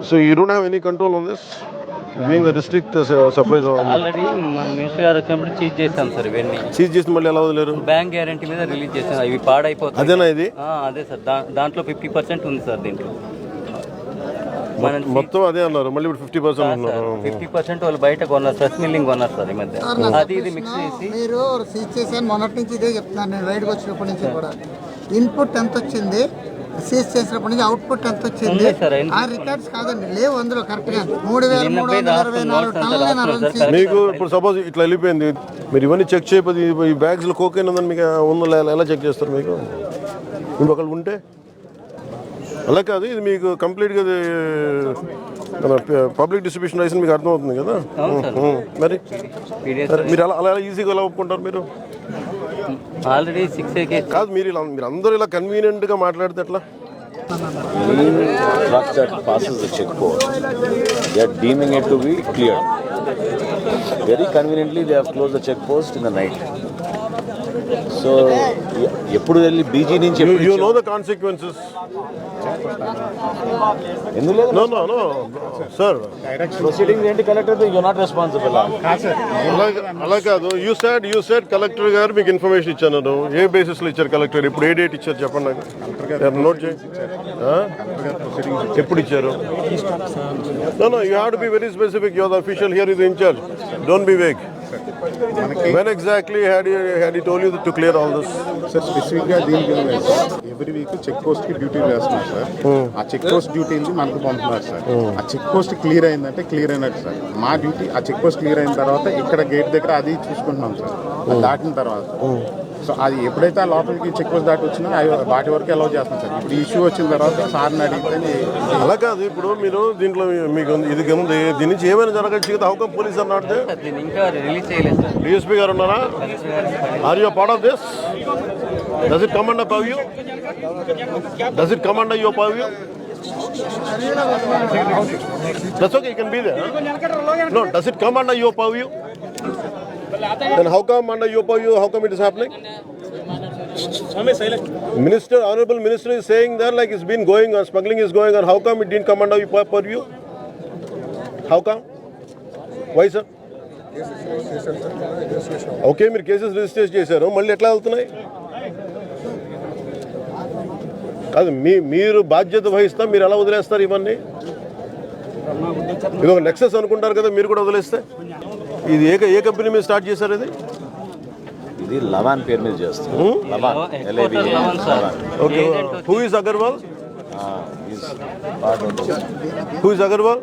So you don't have any control on this? Being the district uh, supplies already మన minister గారు వచ్చినప్పుడు cheese చేశాం sir ఇవన్నీ. Seize చేసి మళ్ళీ ఎలా వదిలేరు? బ్యాంక్ గ్యారంటీ మీద రిలీజ్ చేసాం ఇవి పాడైపోతాయి. అదేనా ఇది? ఆ, అదే సార్. దా దాంట్లో ఫిఫ్టీ పర్సెంట్ ఉంది సార్ దీంట్లో. మనం మొత్తం అదే అన్నారు. మళ్ళీ ఇప్పుడు ఫిఫ్టీ పర్సెంట్ అన్నారు. ఫిఫ్టీ పర్సెంట్ వాళ్ళు బయట కొన్నారు ఫ్రెష్ మిల్లింగ్ కొన్నారు సార్ ఈ మధ్య. అది ఇది మిక్స్ చేసి. మీరు సీజ్ చేశాను మొన్నటి నుంచి ఇదే చెప్తున్నాను. నేను బయటకు వచ్చినప్పటి నుంచి కూడా. ఇన్పుట్ ఎంత వచ్చింది? సీజ్ చేసినప్పటి నుంచి అవుట్పుట్ ఎంత వచ్చింది? ఆ రికార్డ్స్ కాదండి లేవు అందులో కరెక్ట్గా. మూడు వేల మూడు వందల అరవై నాలుగు టన్నులు మీకు ఇప్పుడు సపోజ్ ఇట్లా వెళ్ళిపోయింది మీరు ఇవన్నీ చెక్ చేయకపోతే ఈ- ఈ బ్యాగ్స్లో కోకైన్ ఉందని మీకు ఉందో లే- ఎలా చెక్ చేస్తారు మీకు? ఇప్పుడు ఒకళ్ళు ఉంటే? అలా కాదు ఇది మీకు కంప్లీట్గా పబ్లిక్ డిస్ట్రిబ్యూషన్ రైస్ మీకు అర్థమవుతుంది కదా? అవును సార్. ఉం, మరి? పీడిఎస్ మరి మీరు అలా అలా ఈజీగా ఎలా ఒప్పుకుంటారు మీరు? కాదు మీరు ఇలా మీరు అందరూ ఇలా కన్వీనియంట్గా మాట్లాడితే ఎట్లా? Truck deeming it to be clear very conveniently they have the check post in the night so ఎప్పుడు వెళ్ళి బీజీ నుంచి యూ నో ద కాన్సిక్వెన్సెస్ ఎందుకు లేదు? No no no sir proceeding ఏంటి కలెక్టర్ యూ నాట్ రెస్పాన్సిబుల్ అలా కాదు. You said you said collector గారు మీకు ఇన్ఫర్మేషన్ ఇచ్చాను. ఏ బేసిస్లో ఇచ్చారు కలెక్టర్ ఇప్పుడు ఏ డేట్ ఇచ్చారు చెప్పండి నాకు. నోట్ చేయి. ఆ? ఎప్పుడు ఇచ్చారు? No no you have to be very specific your official here is incharge don't be vague when exactly had had told you to clear all this sir స్పెసిఫిక్గా దీనికి ఏమైంది సార్ ఎవ్రీ వీక్ చెక్ పోస్ట్కి duty వేస్తున్నారు sir ఆ check post duty మనకు పంపుతున్నారు sir ఆ check post clear అయిందంటే క్లియర్ అయినట్టు సార్ మా డ్యూటీ ఆ చెక్ పోస్ట్ క్లియర్ అయిన తర్వాత ఇక్కడ గేట్ దగ్గర అది చూసుకుంటున్నాం సార్ అది దాటిన తర్వాత. సో అది ఎప్పుడైతే ఆ లోపలికి చెక్ పోస్ట్ దాటి వచ్చినా అవి వాటి వరకు అలౌ చేస్తాం సార్. ఇప్పుడు ఇష్యూ వచ్చిన తర్వాత సార్ని అడిగితే అలా కాదు ఇప్పుడు మీరు దీంట్లో మీకు ఉంది- ఇది ఉంది దీని నుంచి ఏమైనా జరగచ్చు కదా హౌకం పోలీస్ సార్ డిఎస్పీ గారు ఉన్నారా? Are you part of this does it command up you does it command you purview okay you can be there no does it come under your purview then how come under your purview how come it is happening minister honorable minister is saying that like it's been going on smuggling is going on how come it didn't come under your pur- purview how come why sir okay మీరు cases register చేశారు మళ్ళీ ఎట్లా వెళ్తున్నాయి కాదు మీ మీరు బాధ్యత వహిస్తా మీరు ఎలా వదిలేస్తారు ఇవన్నీ ఇది ఒక నెక్సెస్ అనుకుంటారు కదా మీరు కూడా వదిలేస్తే ఇది ఏ ఏ కంపెనీ మీద స్టార్ట్ చేశారు ఇది? ఇది లవాన్ పేరు మీద చేస్తారు. Lavan L Headquarters Lavan sir. Okay who is Agarwal who is Agarwal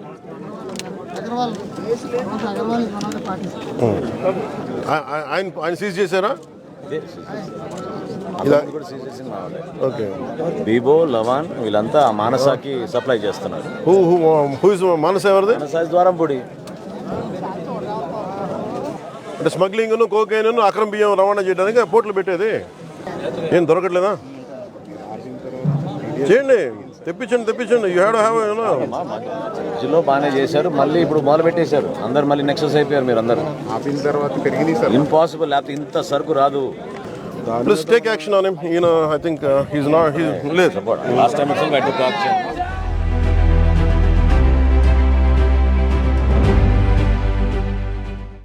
ఆయన ఆయన సీజ్ చేశారా? ఓకే బీబో లవాన్ వీళ్ళంతా మానసాకి సప్లై చేస్తున్నారు. Who who who is Manasa ఎవరిది? మానసా ద్వారం పొడి అంటే స్మగ్లింగ్ కోకైన్ అక్రమ బియ్యం రవాణా చేయడానికి పోర్ట్లు పెట్టేది. ఏం దొరకట్లేదా? చేయండి. తెప్పించండి తెప్పించండి. యూ హ్యావ్ హ్యావ్ మధ్యలో బాగానే చేశారు. మళ్ళీ ఇప్పుడు మొదలు పెట్టేశారు. అందరు మళ్ళీ నెక్సెస్ అయిపోయారు మీరు అందరు. ఆపిన తర్వాత పెరిగినాయి సార్. ఇంపాసిబుల్ లేకపోతే ఇంత సరుకు రాదు. Please take action on him ఈయన I think he's not he's లేదు లాస్ట్ టైం ఇట్స్ బయట